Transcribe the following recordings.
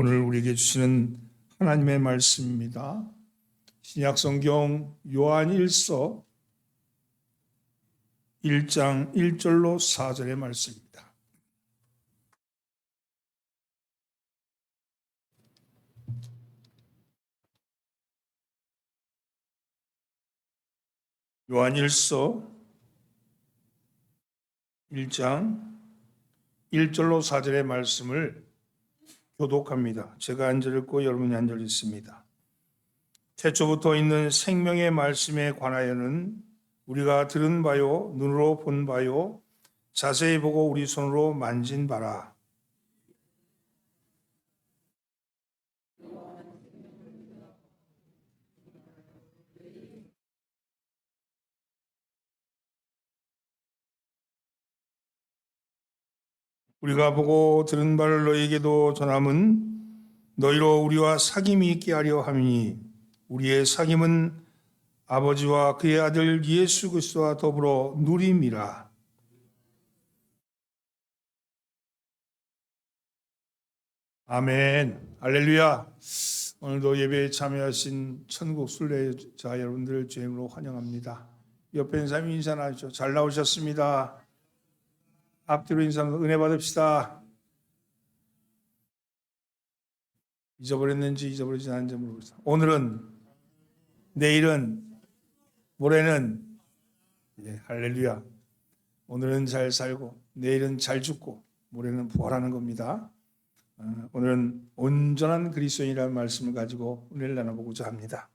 오늘 우리에게 주시는 하나님의 말씀입니다. 신약 성경 요한일서 1장 1절로 4절의 말씀입니다. 요한일서 1장 1절로 4절의 말씀을 교독합니다. 제가 읽고 여러분이 읽습니다. 태초부터 있는 생명의 말씀에 관하여는 우리가 들은 바요, 눈으로 본 바요, 자세히 보고 우리 손으로 만진 바라. 우리가 보고 들은 바를 너에게도 전함은 너희로 우리와 사귐이 있게 하려 함이니 우리의 사귐은 아버지와 그의 아들 예수 그리스도와 더불어 누림이라. 아멘. 할렐루야. 오늘도 예배에 참여하신 천국 순례자 여러분들 주임으로 환영합니다. 옆에 있는 사람이 인사 나주죠. 잘 나오셨습니다. 앞뒤로 인사하면서 은혜 받읍시다. 잊어버렸는지 잊어버리지 않은지 모르겠어. 오늘은 내일은 모레는 예, 할렐루야. 오늘은 잘 살고 내일은 잘 죽고 모레는 부활하는 겁니다. 어, 오늘은 온전한 그리스도인이라는 말씀을 가지고 은혜를 나눠보고자 합니다.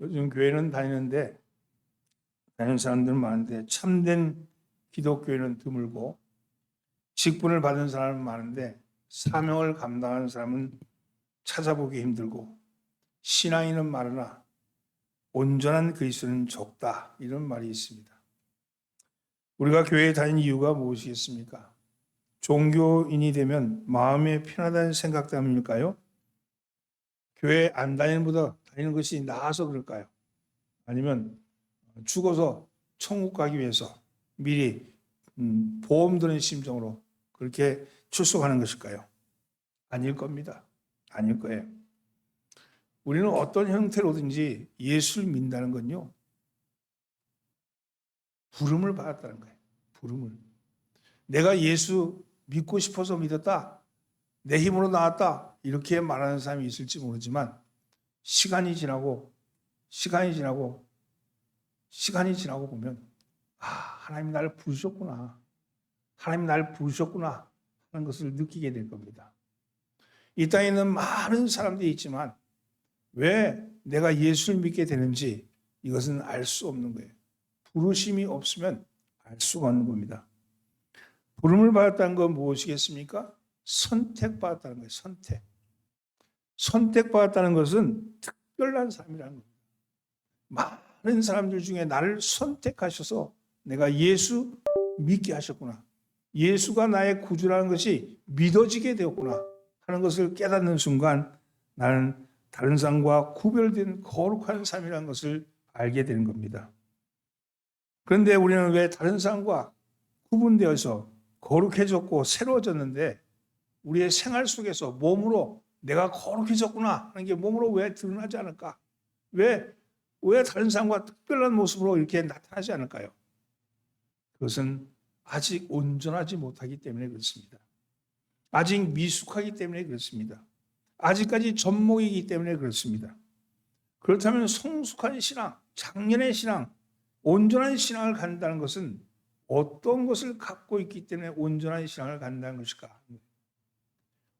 요즘 교회는 다니는데 다니는 사람들은 많은데 참된 기독교인은 드물고 직분을 받은 사람은 많은데 사명을 감당하는 사람은 찾아보기 힘들고 신앙인은 많으나 온전한 그리스도는 적다 이런 말이 있습니다. 우리가 교회에 다니는 이유가 무엇이겠습니까? 종교인이 되면 마음에 편하다는 생각 때문일까요? 교회 안 다니는 보다 다니는 것이 나아서 그럴까요? 아니면 죽어서 천국 가기 위해서 미리 음, 보험 드는 심정으로 그렇게 출석하는 것일까요? 아닐 겁니다. 아닐 거예요. 우리는 어떤 형태로든지 예수를 믿는다는 건요. 부름을 받았다는 거예요. 부름을. 내가 예수 믿고 싶어서 믿었다. 내 힘으로 나왔다. 이렇게 말하는 사람이 있을지 모르지만 시간이 지나고 시간이 지나고 시간이 지나고 보면 아, 하나님이 나를 부르셨구나. 하나님이 나를 부르셨구나 하는 것을 느끼게 될 겁니다. 이 땅에 있는 많은 사람들이 있지만 왜 내가 예수를 믿게 되는지 이것은 알 수 없는 거예요. 부르심이 없으면 알 수가 없는 겁니다. 부름을 받았다는 건 무엇이겠습니까? 선택받았다는 거예요. 선택. 선택받았다는 것은 특별한 삶이라는 겁니다. 많은 사람들 중에 나를 선택하셔서 내가 예수 믿게 하셨구나. 예수가 나의 구주라는 것이 믿어지게 되었구나 하는 것을 깨닫는 순간 나는 다른 삶과 구별된 거룩한 삶이라는 것을 알게 되는 겁니다. 그런데 우리는 왜 다른 삶과 구분되어서 거룩해졌고 새로워졌는데 우리의 생활 속에서 몸으로 내가 거룩해졌구나 하는 게 몸으로 왜 드러나지 않을까? 왜, 왜 다른 사람과 특별한 모습으로 이렇게 나타나지 않을까요? 그것은 아직 온전하지 못하기 때문에 그렇습니다. 아직 미숙하기 때문에 그렇습니다. 아직까지 전목이기 때문에 그렇습니다. 그렇다면 성숙한 신앙, 작년의 신앙, 온전한 신앙을 갖는다는 것은 어떤 것을 갖고 있기 때문에 온전한 신앙을 갖는다는 것일까?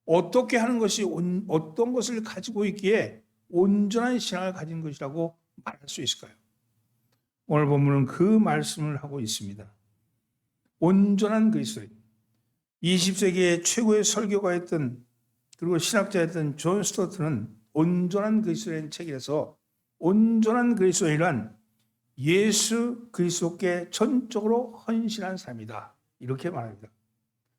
어떻게 하는 것이 온, 어떤 것을 가지고 있기에 온전한 신앙을 가진 것이라고 말할 수 있을까요? 오늘 본문은 그 말씀을 하고 있습니다. 온전한 그리스도인. 20세기의 최고의 설교가였던 그리고 신학자였던 존 스토트는 온전한 그리스도인 책에서 온전한 그리스도인이란 예수 그리스도께 전적으로 헌신한 사람이다. 이렇게 말합니다.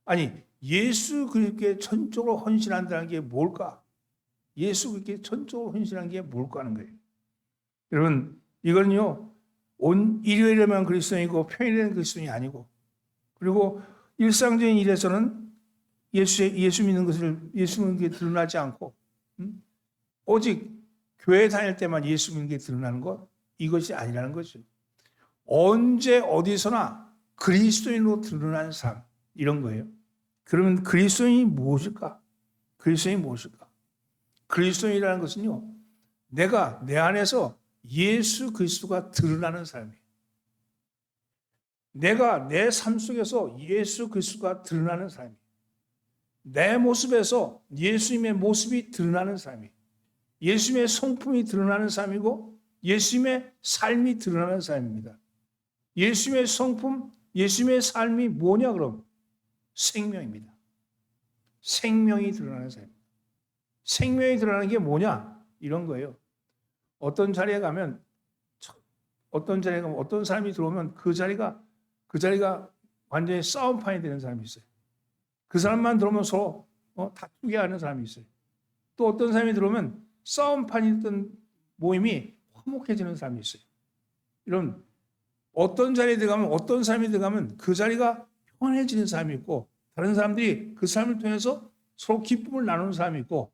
아니, 예수 그리스도께 전적으로 헌신한다는 게 뭘까? 예수 그리스도께 전적으로 헌신한 게 뭘까 하는 거예요. 여러분, 이건요, 온 일요일에만 그리스도인이고 평일에는 그리스도인이 아니고 그리고 일상적인 일에서는 예수 예수 믿는 것을 예수 믿는 게 드러나지 않고 음? 오직 교회 다닐 때만 예수 믿는 게 드러나는 것 이것이 아니라는 거죠. 언제 어디서나 그리스도인으로 드러나는 삶 이런 거예요. 그러면 그리스도인이 무엇일까? 그리스도인이 무엇일까? 그리스도인이라는 것은요. 내가 내 안에서 예수 그리스도가 드러나는 삶이에요. 내가 내 삶 속에서 예수 그리스도가 드러나는 삶이에요. 내 모습에서 예수님의 모습이 드러나는 삶이에요. 예수님의 성품이 드러나는 삶이고 예수님의 삶이 드러나는 삶입니다. 예수님의 성품, 예수님의 삶이 뭐냐 그럼? 생명입니다. 생명이 드러나는 삶입니다. 생명이 드러나는 게 뭐냐? 이런 거예요. 어떤 자리에 가면 어떤 자리에 가면 어떤 사람이 들어오면 그 자리가 그 자리가 완전히 싸움판이 되는 사람이 있어요. 그 사람만 들어오면 서로 어, 다투게 하는 사람이 있어요. 또 어떤 사람이 들어오면 싸움판이 있던 모임이 화목해지는 사람이 있어요. 이런 어떤 자리에 들어가면 어떤 사람이 들어가면 그 자리가 편해지는 사람이 있고 다른 사람들이 그 사람을 통해서 서로 기쁨을 나누는 사람이 있고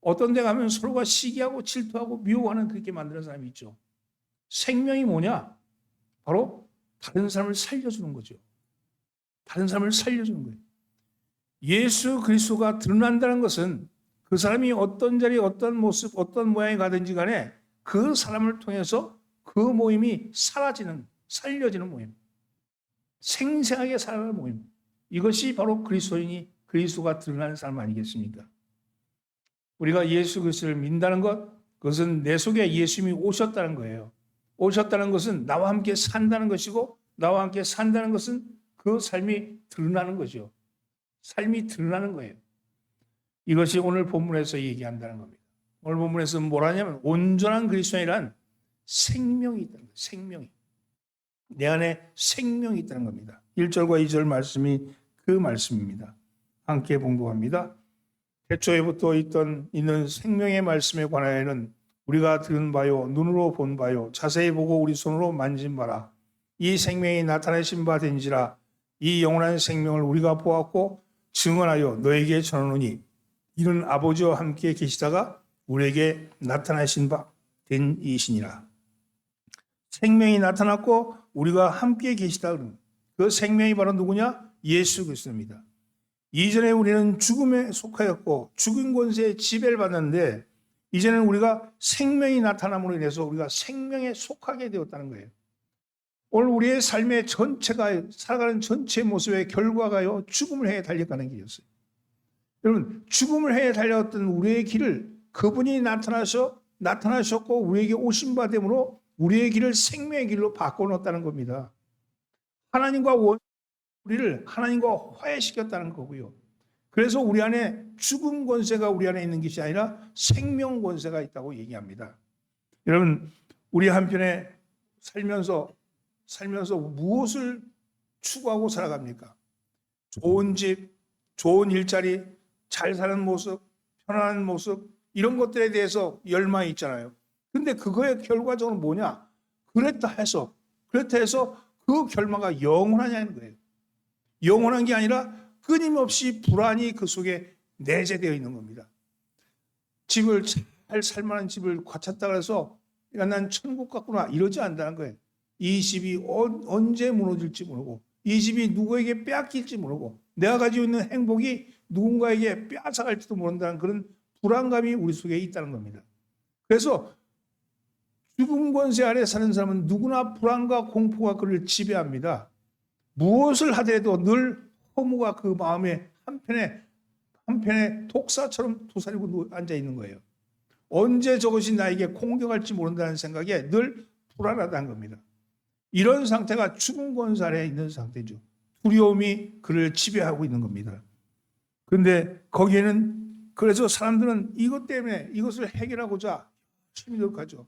어떤 데 가면 서로가 시기하고 질투하고 미워하는 그렇게 만드는 사람이 있죠. 생명이 뭐냐? 바로 다른 사람을 살려주는 거죠. 다른 사람을 살려주는 거예요. 예수 그리스도가 드러난다는 것은 그 사람이 어떤 자리, 어떤 모습, 어떤 모양이 가든지 간에 그 사람을 통해서 그 모임이 사라지는, 살려지는 모임. 생생하게 살아가는 모임. 이것이 바로 그리스도인이 그리스도가 드러나는 삶 아니겠습니까? 우리가 예수 그리스도를 믿는다는 것, 그것은 내 속에 예수님이 오셨다는 거예요. 오셨다는 것은 나와 함께 산다는 것이고, 나와 함께 산다는 것은 그 삶이 드러나는 거죠. 삶이 드러나는 거예요. 이것이 오늘 본문에서 얘기한다는 겁니다. 오늘 본문에서 뭐라냐면 온전한 그리스도인이란 생명이 있다는 거예요. 생명이. 내 안에 생명이 있다는 겁니다. 1절과 2절 말씀이 그 말씀입니다. 함께 봉독합니다. 태초에부터 있던 있는 생명의 말씀에 관하여는 우리가 들은 바요 눈으로 본 바요 자세히 보고 우리 손으로 만진 바라. 이 생명이 나타내신 바 된지라 이 영원한 생명을 우리가 보았고 증언하여 너에게 전하노니 이는 아버지와 함께 계시다가 우리에게 나타나신 바 된 이시니라. 생명이 나타났고 우리가 함께 계시다 그 생명이 바로 누구냐? 예수 그리스도입니다. 이전에 우리는 죽음에 속하였고 죽은 권세에 지배를 받는데 이제는 우리가 생명이 나타남으로 인해서 우리가 생명에 속하게 되었다는 거예요. 오늘 우리의 삶의 전체가 살아가는 전체 모습의 결과가요 죽음을 향해 달려가는 길이었어요. 여러분 죽음을 향해 달려왔던 우리의 길을 그분이 나타나서 나타나셨고 우리에게 오신 바 되므로 우리의 길을 생명의 길로 바꿔놓았다는 겁니다. 하나님과 원 우리를 하나님과 화해시켰다는 거고요. 그래서 우리 안에 죽음 권세가 우리 안에 있는 것이 아니라 생명 권세가 있다고 얘기합니다. 여러분, 우리 한편에 살면서 살면서 무엇을 추구하고 살아갑니까? 좋은 집, 좋은 일자리, 잘 사는 모습, 편안한 모습 이런 것들에 대해서 열망이 있잖아요. 근데 그거의 결과적으로 뭐냐? 그랬다 해서 그랬다 해서 그 결과가 영원하냐는 거예요. 영원한 게 아니라 끊임없이 불안이 그 속에 내재되어 있는 겁니다. 집을 잘 살만한 집을 과찼다 그래서 야, 난 천국 같구나 이러지 않는다는 거예요. 이 집이 언제 무너질지 모르고 이 집이 누구에게 빼앗길지 모르고 내가 가지고 있는 행복이 누군가에게 빼앗아갈지도 모른다는 그런 불안감이 우리 속에 있다는 겁니다. 그래서 죽음 권세 아래 사는 사람은 누구나 불안과 공포가 그를 지배합니다. 무엇을 하더라도 늘 허무가 그 마음에 한편에 한편에 독사처럼 도사리고 앉아 있는 거예요. 언제 저것이 나에게 공격할지 모른다는 생각에 늘 불안하다는 겁니다. 이런 상태가 죽은 권살에 있는 상태죠. 두려움이 그를 지배하고 있는 겁니다. 그런데 거기에는 그래서 사람들은 이것 때문에 이것을 해결하고자 열심히 노력하죠.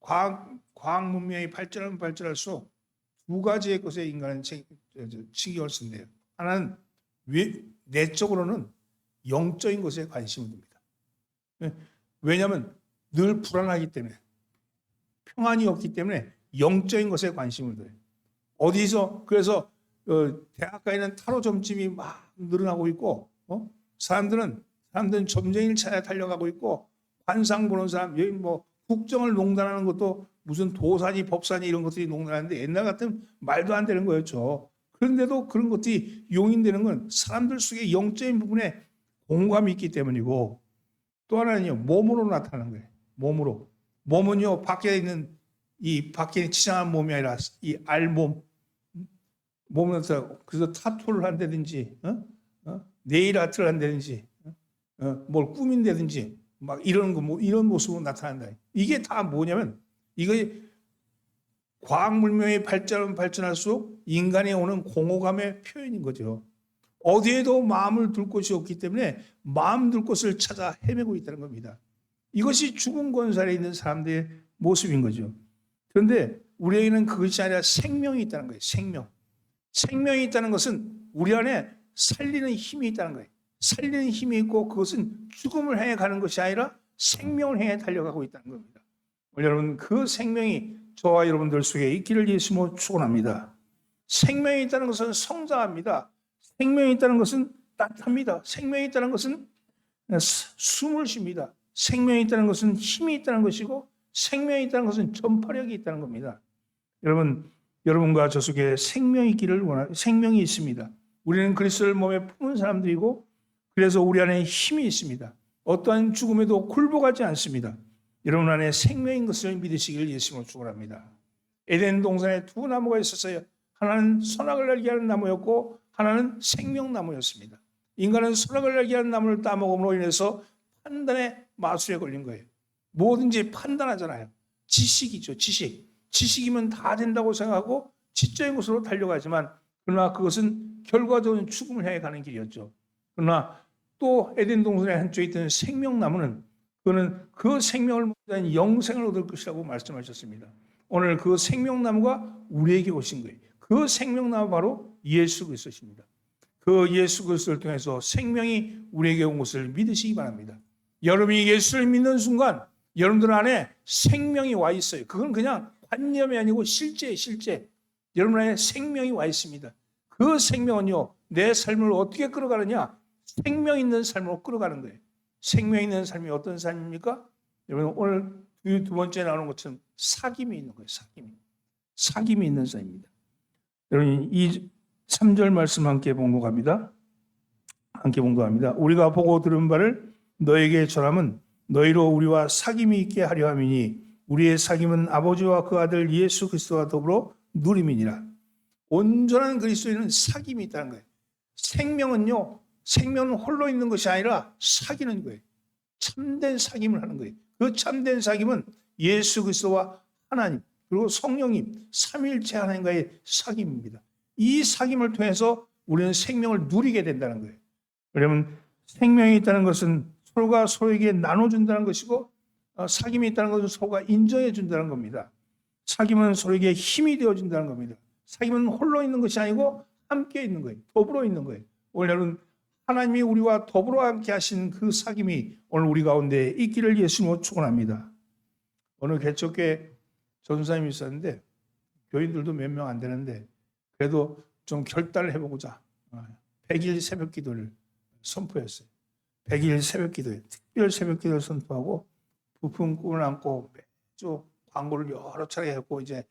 과학, 과학 문명이 발전하면 발전할수록 두 가지의 것에 인간은 쓴대요. 하나는 내적으로는 영적인 것에 관심을 둡니다. 왜냐하면 늘 불안하기 때문에 평안이 없기 때문에 영적인 것에 관심을 둬요. 어디서 그래서 어, 대학가에는 타로 점집이 막 늘어나고 있고, 어? 사람들은 사람들은 점쟁이를 찾아 달려가고 있고, 관상 보는 사람 여기 뭐 국정을 농단하는 것도 무슨 도산이 법산이 이런 것들이 농단하는데 옛날 같으면 말도 안 되는 거였죠. 그런데도 그런 것들이 용인되는 건 사람들 속에 영적인 부분에 공감이 있기 때문이고 또 하나는요 몸으로 나타나는 거예요. 몸으로 몸은요 밖에 있는 이 밖에 치장한 몸이 아니라 이 알몸 몸에서 그래서 타투를 한다든지 어? 어? 네일 아트를 한다든지 어? 뭘 꾸민다든지 막 이런 거 뭐 이런 모습으로 나타난다. 이게 다 뭐냐면 이거 과학 문명이 발전 발전할수록 인간에 오는 공허감의 표현인 거죠. 어디에도 마음을 둘 곳이 없기 때문에 마음 둘 곳을 찾아 헤매고 있다는 겁니다. 이것이 죽은 권살에 있는 사람들의 모습인 거죠. 그런데 우리에게는 그것이 아니라 생명이 있다는 거예요. 생명. 생명이 있다는 것은 우리 안에 살리는 힘이 있다는 거예요. 살리는 힘이 있고 그것은 죽음을 향해 가는 것이 아니라 생명을 향해 달려가고 있다는 겁니다. 여러분 그 생명이 저와 여러분들 속에 있기를 예수로 축원합니다. 생명이 있다는 것은 성장합니다. 생명이 있다는 것은 따뜻합니다. 생명이 있다는 것은 숨을 쉽니다. 생명이 있다는 것은 힘이 있다는 것이고 생명이 있다는 것은 전파력이 있다는 겁니다. 여러분 여러분과 저 속에 생명이 있기를 원하 생명이 있습니다. 우리는 그리스도를 몸에 품은 사람들이고 그래서 우리 안에 힘이 있습니다. 어떠한 죽음에도 굴복하지 않습니다. 여러분 안에 생명인 것을 믿으시기를 예수님으로 축원합니다. 에덴 동산에 두 나무가 있었어요. 하나는 선악을 알게 하는 나무였고 하나는 생명나무였습니다. 인간은 선악을 알게 하는 나무를 따먹음으로 인해서 판단의 마술에 걸린 거예요. 뭐든지 판단하잖아요. 지식이죠, 지식. 지식이면 다 된다고 생각하고 지적인 것으로 달려가지만 그러나 그것은 결과적인 죽음을 향해 가는 길이었죠. 그러나 또 에덴 동산의 한쪽에 있던 생명나무는 그는 그 생명을 먹는 영생을 얻을 것이라고 말씀하셨습니다. 오늘 그 생명나무가 우리에게 오신 거예요. 그 생명나무 바로 예수 그리스도십니다. 그 예수 그리스도를 통해서 생명이 우리에게 온 것을 믿으시기 바랍니다. 여러분이 예수를 믿는 순간 여러분들 안에 생명이 와 있어요. 그건 그냥 관념이 아니고 실제 실제 여러분 안에 생명이 와 있습니다. 그 생명은요 내 삶을 어떻게 끌어가느냐 생명 있는 삶으로 끌어가는 거예요. 생명 있는 삶이 어떤 삶입니까? 여러분 오늘 두, 두 번째 나오는 것처럼 사귐이 있는 거예요. 사귐이 사귐이 있는 삶입니다. 여러분 이 3절 말씀 함께 봉독합니다. 함께 봉독합니다. 우리가 보고 들은 바를 너에게 전함은 너희로 우리와 사귐이 있게 하려 함이니 우리의 사귐은 아버지와 그 아들 예수 그리스도와 더불어 누림이니라. 온전한 그리스도인은 사귐이 있다는 거예요. 생명은요. 생명은 홀로 있는 것이 아니라 사귀는 거예요. 참된 사귐을 하는 거예요. 그 참된 사귐은 예수 그리스도와 하나님 그리고 성령님 삼일체 하나님과의 사귐입니다. 이 사귐을 통해서 우리는 생명을 누리게 된다는 거예요. 왜냐하면 생명이 있다는 것은 서로가 서로에게 나눠준다는 것이고 어, 사귐이 있다는 것은 서로가 인정해 준다는 겁니다. 사귐은 서로에게 힘이 되어준다는 겁니다. 사귐은 홀로 있는 것이 아니고 함께 있는 거예요. 더불어 있는 거예요. 오늘은 하나님이 우리와 더불어 함께 하신 그 사귐이 오늘 우리 가운데 있기를 예수님으로 축원합니다. 어느 개척교회 전사님이 있었는데 교인들도 몇 명 안 되는데 그래도 좀 결단을 해보고자 100일 새벽 기도를 선포했어요. 100일 새벽 기도에 특별 새벽 기도를 선포하고 부푼 꿈을 안고 매주 광고를 여러 차례 했고 이제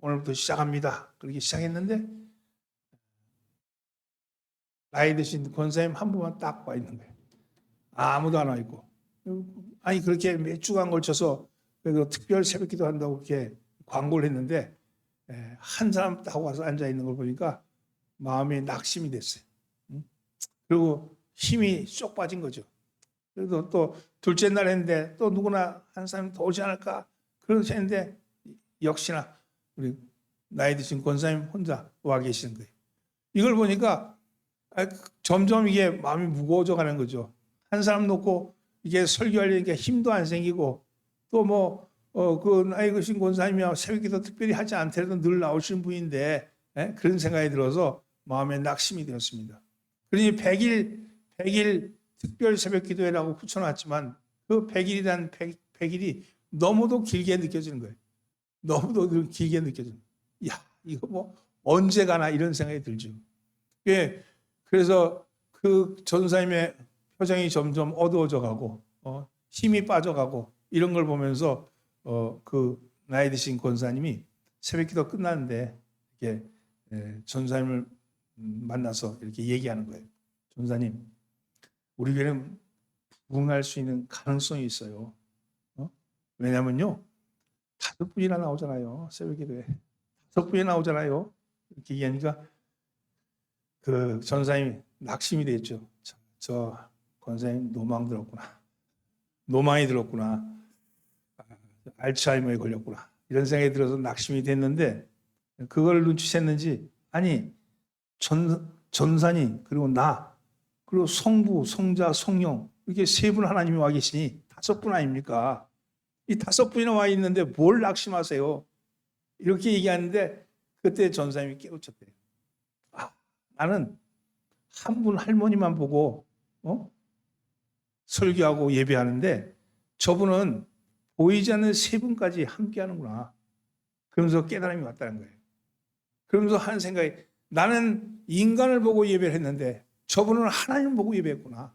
오늘부터 시작합니다. 그렇게 시작했는데 나이 드신 권사님 한 분만 딱 와 있는 거예요. 아무도 안 와 있고 아니 그렇게 몇 주간 걸쳐서 그래도 특별 새벽 기도 한다고 그렇게 광고를 했는데 한 사람 딱 와서 앉아 있는 걸 보니까 마음이 낙심이 됐어요. 그리고 힘이 쏙 빠진 거죠. 그래도 또 둘째 날 했는데 또 누구나 한 사람이 더 오지 않을까 그러시 했는데 역시나 우리 나이 드신 권사님 혼자 와 계시는 거예요. 이걸 보니까 점점 이게 마음이 무거워져 가는 거죠. 한 사람 놓고 이게 설교하려니까 힘도 안 생기고 또뭐 어, 그 나이 드신 권사님이 새벽기도 특별히 하지 않더라도 늘 나오시는 분인데 에? 그런 생각이 들어서 마음에 낙심이 되었습니다. 그러니 100일 100일 특별 새벽기도회라고 붙여놨지만 그 100일이란 100, 100일이 너무도 길게 느껴지는 거예요. 너무도 길게 느껴지는. 야 이거 뭐 언제 가나 이런 생각이 들죠. 예, 그래서 그 전사님의 표정이 점점 어두워져 가고 어, 힘이 빠져가고 이런 걸 보면서 어, 그 나이 드신 권사님이 새벽기도 끝났는데 이렇게 예, 전사님을 음, 만나서 이렇게 얘기하는 거예요. 전사님, 우리 교회는 부흥할 수 있는 가능성이 있어요. 어? 왜냐면요, 다섯 분이나 나오잖아요. 새벽기도에 다섯 분이 나오잖아요. 이렇게 얘기하니까 그 전사님이 낙심이. 저, 저 권사님 노망 들었구나. 노망이 들었구나. 아, 알츠하이머에 걸렸구나. 이런 생각이 들어서 낙심이 됐는데 그걸 눈치챘는지 아니 전 전사님 그리고 나 그리고 성부, 성자, 성령 이렇게 세 분 하나님이 와 계시니 다섯 분 아닙니까? 이 다섯 분이나 와 있는데 뭘 낙심하세요? 이렇게 얘기하는데 그때 전사님이 깨우쳤대요. 아, 나는 한 분 할머니만 보고 어? 설교하고 예배하는데 저분은 보이지 않는 세 분까지 함께 하는구나. 그러면서 깨달음이 왔다는 거예요. 그러면서 한 생각이 나는 인간을 보고 예배를 했는데 저분은 하나님 보고 예배했구나.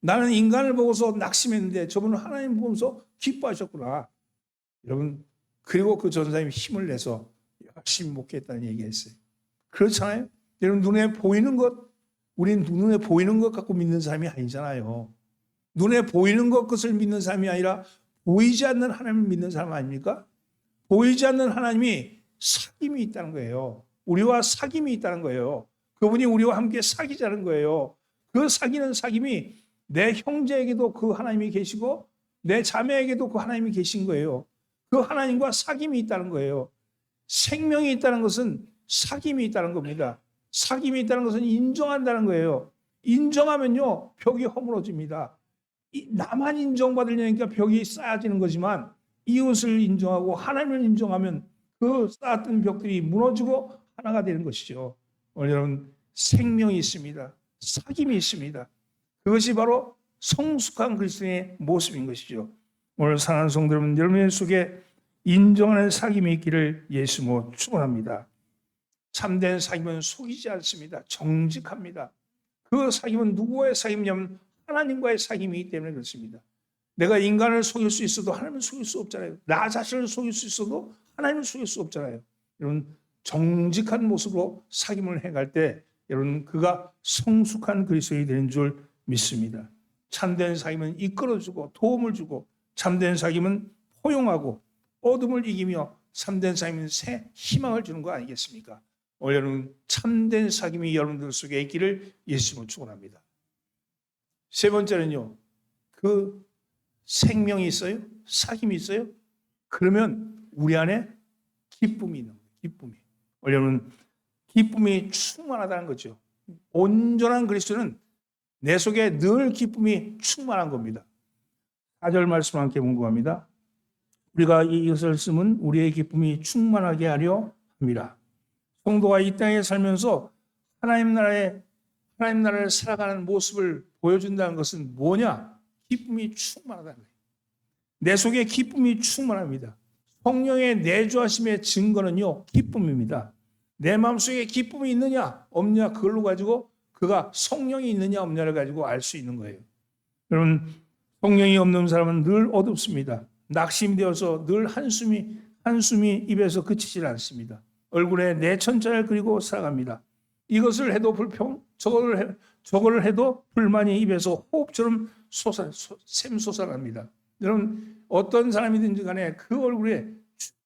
나는 인간을 보고서 낙심했는데 저분은 하나님 보면서 기뻐하셨구나. 여러분 그리고 그 전사님이 힘을 내서 열심히 목회했다는 얘기했어요. 그렇잖아요. 여러분 눈에 보이는 것 우리는 눈에 보이는 것 갖고 믿는 사람이 아니잖아요. 눈에 보이는 것을 믿는 사람이 아니라 보이지 않는 하나님을 믿는 사람 아닙니까? 보이지 않는 하나님이 사귐이 있다는 거예요. 우리와 사귐이 있다는 거예요. 그분이 우리와 함께 사귀자는 거예요. 그 사귀는 사귐이 내 형제에게도 그 하나님이 계시고 내 자매에게도 그 하나님이 계신 거예요. 그 하나님과 사귐이 있다는 거예요. 생명이 있다는 것은 사귐이 있다는 겁니다. 사귐이 있다는 것은 인정한다는 거예요. 인정하면요 벽이 허물어집니다. 이- 나만 인정받으려니까 벽이 쌓여지는 거지만 이웃을 인정하고 하나님을 인정하면 그 쌓았던 벽들이 무너지고 하나가 되는 것이죠. 오늘 여러분 생명이 있습니다. 사귐이 있습니다. 그것이 바로 성숙한 그리스도의 모습인 것이죠. 오늘 사랑하는 성도 여러분, 여러분 속에 인정하는 사귐이 있기를 예수모 축원합니다. 참된 사귐은 속이지 않습니다. 정직합니다. 그 사귐은 누구와의 사귐이냐면 하나님과의 사귐이기 때문에 그렇습니다. 내가 인간을 속일 수 있어도 하나님을 속일 수 없잖아요. 나 자신을 속일 수 있어도 하나님을 속일 수 없잖아요. 여러분 정직한 모습으로 사귐을 해갈 때 여러분 그가 성숙한 그리스도인이 되는 줄 믿습니다. 참된 사귐은 이끌어주고 도움을 주고 참된 사귐은 포용하고 어둠을 이기며 참된 사귐은 새 희망을 주는 거 아니겠습니까? 오늘 여러분 참된 사귐이 여러분들 속에 있기를 예수님을 축원합니다. 세 번째는요. 그 생명이 있어요? 사귐이 있어요? 그러면 우리 안에 기쁨이 있는 거예요. 기쁨이. 여러분 기쁨이 충만하다는 거죠. 온전한 그리스도는 내 속에 늘 기쁨이 충만한 겁니다. 4절 말씀 함께 궁금합니다. 우리가 이것을 쓰면 우리의 기쁨이 충만하게 하려 합니다. 성도가 이 땅에 살면서 하나님 나라의 하나님 나라를 살아가는 모습을 보여준다는 것은 뭐냐? 기쁨이 충만하다는 거예요. 내 속에 기쁨이 충만합니다. 성령의 내주하심의 증거는요, 기쁨입니다. 내 마음속에 기쁨이 있느냐, 없느냐, 그걸로 가지고 그가 성령이 있느냐, 없느냐를 가지고 알 수 있는 거예요. 여러분, 성령이 없는 사람은 늘 어둡습니다. 낙심되어서 늘 한숨이, 한숨이 입에서 그치질 않습니다. 얼굴에 내천자를 그리고 살아갑니다. 이것을 해도 불평, 저걸, 해, 저걸 해도 불만이 입에서 호흡처럼 솟아, 샘솟아납니다. 여러분, 어떤 사람이든지 간에 그 얼굴에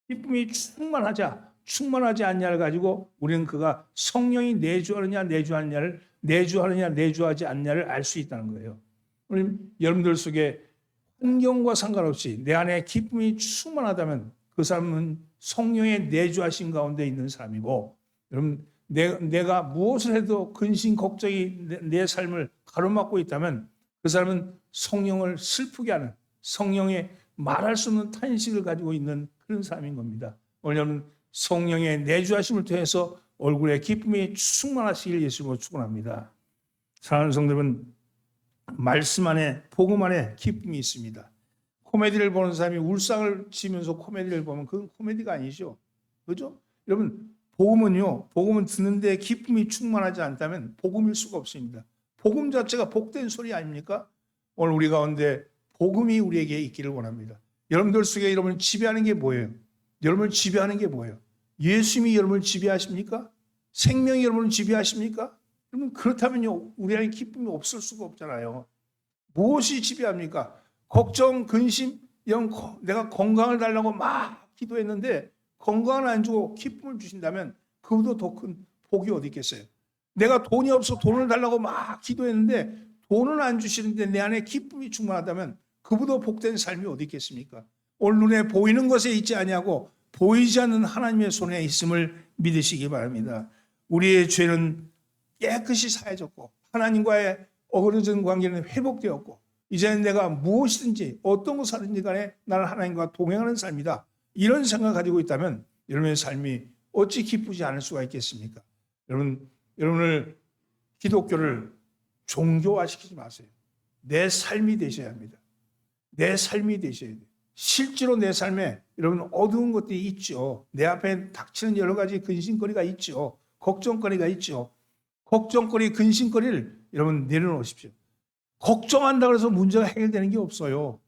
기쁨이 충만하자, 충만하지 않냐를 가지고 우리는 그가 성령이 내주하느냐, 내주하느냐를, 내주하느냐, 내주하지 않냐를 알 수 있다는 거예요. 여러분들 속에 환경과 상관없이 내 안에 기쁨이 충만하다면 그 사람은 성령의 내주하신 가운데 있는 사람이고, 여러분, 내, 내가 무엇을 해도 근심, 걱정이 내, 내 삶을 가로막고 있다면 그 사람은 성령을 슬프게 하는 성령의 말할 수 없는 탄식을 가지고 있는 그런 사람인 겁니다. 여러분 성령의 내주하심을 통해서 얼굴에 기쁨이 충만하시길 예수님으로 축원합니다. 사랑하는 성도들은 말씀 안에 복음 안에 기쁨이 있습니다. 코미디를 보는 사람이 울상을 치면서 코미디를 보면 그건 코미디가 아니죠. 그죠? 여러분 복음은요, 복음은 듣는데 기쁨이 충만하지 않다면 복음일 수가 없습니다. 복음 자체가 복된 소리 아닙니까? 오늘 우리 가운데 복음이 우리에게 있기를 원합니다. 여러분들 속에 여러분을 지배하는 게 뭐예요? 여러분을 지배하는 게 뭐예요? 예수님이 여러분을 지배하십니까? 생명이 여러분을 지배하십니까? 여러분 그렇다면요, 우리 안에 기쁨이 없을 수가 없잖아요. 무엇이 지배합니까? 걱정, 근심, 영, 내가 건강을 달라고 막 기도했는데 건강을 안 주고 기쁨을 주신다면 그보다 더 큰 복이 어디 있겠어요? 내가 돈이 없어 돈을 달라고 막 기도했는데 돈을 안 주시는데 내 안에 기쁨이 충만하다면 그보다 복된 삶이 어디 있겠습니까? 오늘 눈에 보이는 것에 있지 아니하고 보이지 않는 하나님의 손에 있음을 믿으시기 바랍니다. 우리의 죄는 깨끗이 사해졌고 하나님과의 어그러진 관계는 회복되었고 이제는 내가 무엇이든지 어떤 것을 하든지 간에 나는 하나님과 동행하는 삶이다. 이런 생각을 가지고 있다면 여러분의 삶이 어찌 기쁘지 않을 수가 있겠습니까? 여러분, 여러분을 기독교를 종교화시키지 마세요. 내 삶이 되셔야 합니다. 내 삶이 되셔야 돼요. 실제로 내 삶에 여러분 어두운 것들이 있죠. 내 앞에 닥치는 여러 가지 근심거리가 있죠. 걱정거리가 있죠. 걱정거리, 근심거리를 여러분 내려놓으십시오. 걱정한다 그래서 문제가 해결되는 게 없어요.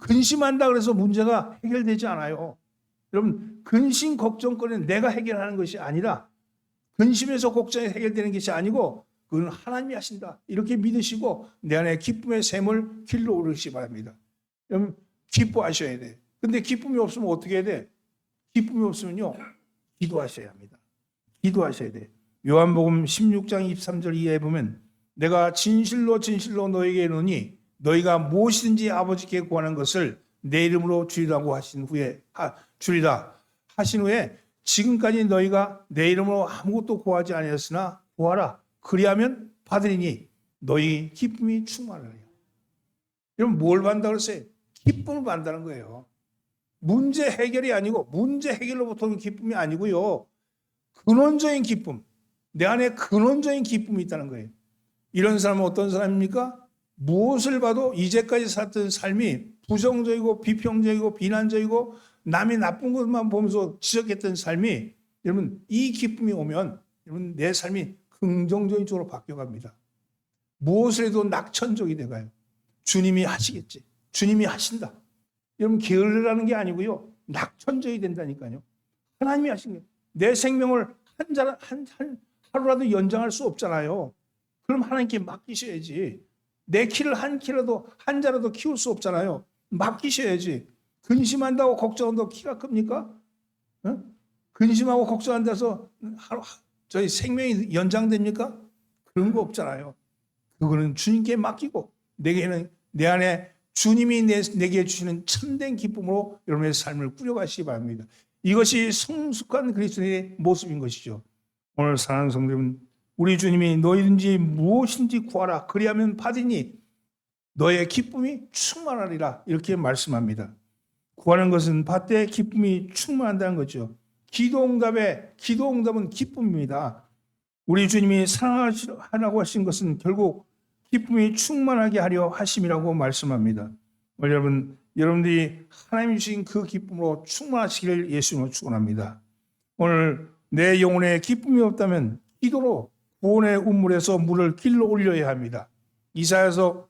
근심한다 그래서 문제가 해결되지 않아요. 여러분 근심 걱정거리는 내가 해결하는 것이 아니라 근심에서 걱정이 해결되는 것이 아니고 그건 하나님이 하신다. 이렇게 믿으시고 내 안에 기쁨의 샘을 길러 오르시 바랍니다. 여러분 기뻐하셔야 돼. 근데 기쁨이 없으면 어떻게 해야 돼? 기쁨이 없으면요. 기도하셔야 합니다. 기도하셔야 돼. 요한복음 16장 23절 이하에 보면 내가 진실로 진실로 너에게 이르노니 너희가 무엇이든지 아버지께 구하는 것을 내 이름으로 주리라고 하신 후에 하, 주리라 하신 후에 지금까지 너희가 내 이름으로 아무것도 구하지 아니했으나 구하라 그리하면 받으리니 너희 기쁨이 충만하리라. 여러분 뭘 받는다 그랬어요? 기쁨을 받는다는 거예요. 문제 해결이 아니고 문제 해결로부터 오는 기쁨이 아니고요. 근원적인 기쁨. 내 안에 근원적인 기쁨이 있다는 거예요. 이런 사람은 어떤 사람입니까? 무엇을 봐도 이제까지 살았던 삶이 부정적이고 비평적이고 비난적이고 남이 나쁜 것만 보면서 지적했던 삶이 여러분 이 기쁨이 오면 여러분 내 삶이 긍정적인 쪽으로 바뀌어갑니다. 무엇을 해도 낙천적이 돼가요. 주님이 하시겠지. 주님이 하신다. 여러분 게을르라는 게 아니고요. 낙천적이 된다니까요. 하나님이 하신 거예요. 내 생명을 한, 자, 한, 한 하루라도 연장할 수 없잖아요. 그럼 하나님께 맡기셔야지. 내 키를 한 키라도 한 자라도 키울 수 없잖아요. 맡기셔야지. 근심한다고 걱정한다고 키가 큽니까? 어? 근심하고 걱정한다서 하루 저희 생명이 연장됩니까? 그런 거 없잖아요. 그거는 주님께 맡기고 내게는 내 안에 주님이 내, 내게 주시는 참된 기쁨으로 여러분의 삶을 꾸려가시기 바랍니다. 이것이 성숙한 그리스도의 모습인 것이죠. 오늘 사랑하는 성도님, 우리 주님이 너희든지 무엇인지 구하라 그리하면 받으니 너의 기쁨이 충만하리라 이렇게 말씀합니다. 구하는 것은 받되 기쁨이 충만한다는 거죠. 기도응답에 기도응답은 기쁨입니다. 우리 주님이 사랑하라고 하신 것은 결국 기쁨이 충만하게 하려 하심이라고 말씀합니다. 여러분, 여러분들이 하나님 주신 그 기쁨으로 충만하시기를 예수님으로 축원합니다. 오늘 내 영혼에 기쁨이 없다면 기도로 구원의 우물에서 물을 길러 올려야 합니다. 이사야서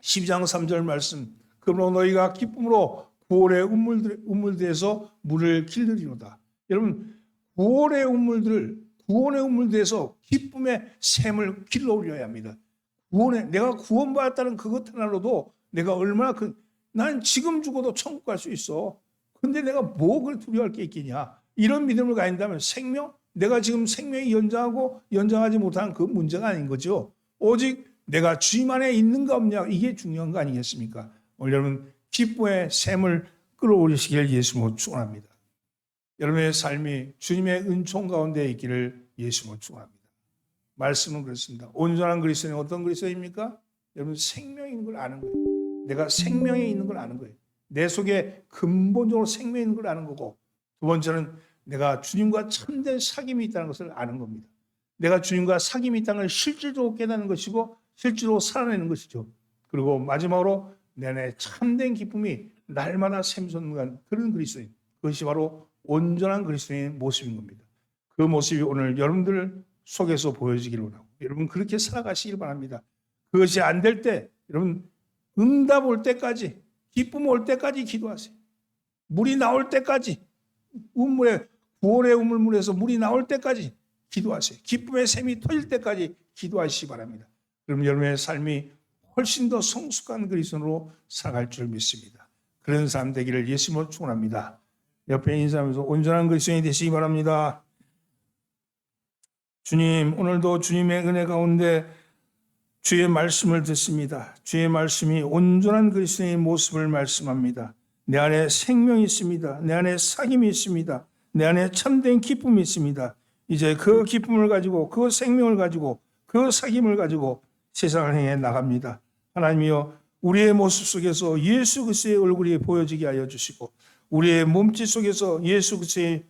12장 3절 말씀. 그러므로 너희가 기쁨으로 구원의 우물들, 우물들에서 물을 길르리로다. 여러분, 구원의 우물들, 구원의 우물들에서 기쁨의 샘을 길러 올려야 합니다. 구원에 내가 구원받았다는 그것 하나로도 내가 얼마나 그 나는 지금 죽어도 천국 갈 수 있어. 근데 내가 뭐 그걸 두려워할 게 있겠냐? 이런 믿음을 가진다면 생명 내가 지금 생명이 연장하고 연장하지 못한 그 문제가 아닌 거죠. 오직 내가 주님 안에 있는가 없냐 이게 중요한 거 아니겠습니까? 오늘 여러분 기쁨의 샘을 끌어올리시길 예수로 축원합니다. 여러분의 삶이 주님의 은총 가운데 있기를 예수로 축원합니다. 말씀은 그렇습니다. 온전한 그리스도는 어떤 그리스도입니까? 여러분 있는 걸 아는 거예요. 내가 생명이 있는 걸 아는 거예요. 내 속에 근본적으로 생명이 걸 아는 거고 두 번째는 내가 주님과 참된 사귐이 있다는 것을 아는 겁니다. 내가 주님과 사귐이 있다는 걸 실질적으로 깨닫는 것이고 실제로 살아내는 것이죠. 그리고 마지막으로 내 안에 참된 기쁨이 날마다 샘솟는 그런 그리스도인. 그것이 바로 온전한 그리스도인의 모습인 겁니다. 그 모습이 오늘 여러분들 속에서 보여지기를 원하고 여러분 그렇게 살아가시길 바랍니다. 그것이 안 될 때 여러분 응답 올 때까지 기쁨 올 때까지 기도하세요. 물이 나올 때까지 우물에 구원의 우물물에서 물이 나올 때까지 기도하세요. 기쁨의 샘이 터질 때까지 기도하시기 바랍니다. 그럼 여러분의 삶이 훨씬 더 성숙한 그리스도로 살아갈 줄 믿습니다. 그런 사람 되기를 예수님으로 축원합니다. 옆에 인사하면서 온전한 그리스도인이 되시기 바랍니다. 주님, 오늘도 주님의 은혜 가운데 주의 말씀을 듣습니다. 주의 말씀이 온전한 그리스도의 모습을 말씀합니다. 내 안에 생명이 있습니다. 내 안에 사귐이 있습니다. 내 안에 참된 기쁨이 있습니다. 이제 그 기쁨을 가지고 그 생명을 가지고 그 사귐을 가지고 세상을 향해 나갑니다. 하나님이여 우리의 모습 속에서 예수 그리스도의 얼굴이 보여지게 하여 주시고 우리의 몸짓 속에서 예수 그리스도의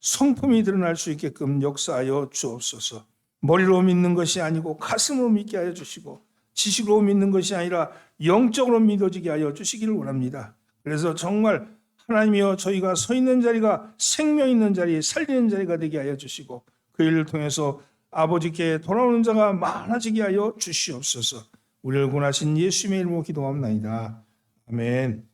성품이 드러날 수 있게끔 역사하여 주옵소서. 머리로 믿는 것이 아니고 가슴으로 믿게 하여 주시고 지식으로 믿는 것이 아니라 영적으로 믿어지게 하여 주시기를 원합니다. 그래서 정말 하나님이여 저희가 서 있는 자리가 생명 있는 자리, 살리는 자리가 되게 하여 주시고 그 일을 통해서 아버지께 돌아오는 자가 많아지게 하여 주시옵소서. 우리를 구하신 예수님의 이름으로 기도합나이다. 아멘.